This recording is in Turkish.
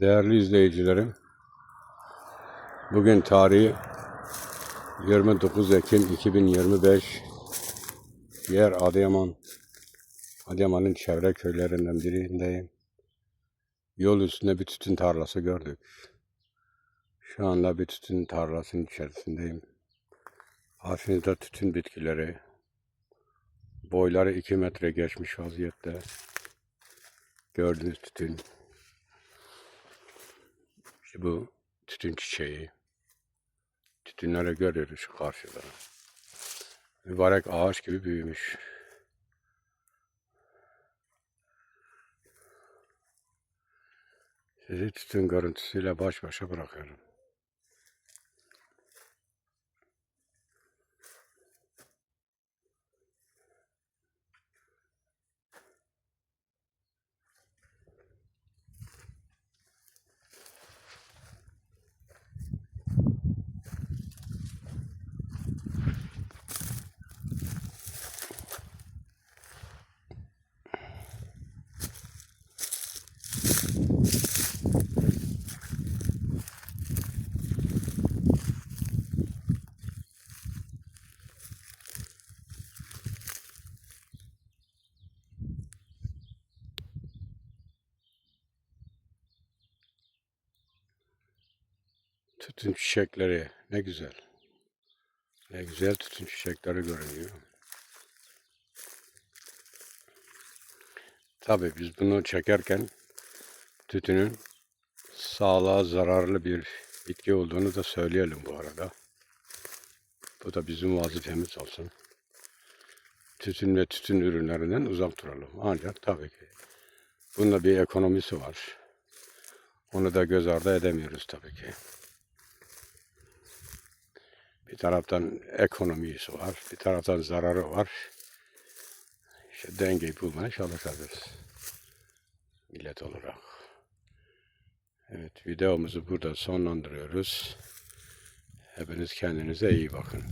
Değerli izleyicilerim, bugün tarihi 29 Ekim 2025, yer Adıyaman, Adıyaman'ın çevre köylerinden birindeyim. Yol üstünde bir tütün tarlası gördük. Şu anda bir tütün tarlasının içerisindeyim. Karşınızda tütün bitkileri, boyları 2 metre geçmiş vaziyette. Gördüğünüz tütün. Bu tütün çiçeği. Tütünleri görüyoruz karşıda. Mübarek ağaç gibi büyümüş. Sizi tütün görüntüsüyle baş başa bırakıyorum. Tütün çiçekleri ne güzel. Ne güzel tütün çiçekleri görünüyor. Tabii biz bunu çekerken tütünün sağlığa zararlı bir bitki olduğunu da söyleyelim bu arada. Bu da bizim vazifemiz olsun. Tütün ve tütün ürünlerinden uzak duralım. Ancak tabii ki bunda bir ekonomisi var. Onu da göz ardı edemiyoruz tabii ki. Bir taraftan ekonomisi var, bir taraftan zararı var. İşte dengeyi bulmaya çalışacağız. Millet olarak. Evet videomuzu burada sonlandırıyoruz. Hepiniz kendinize iyi bakın.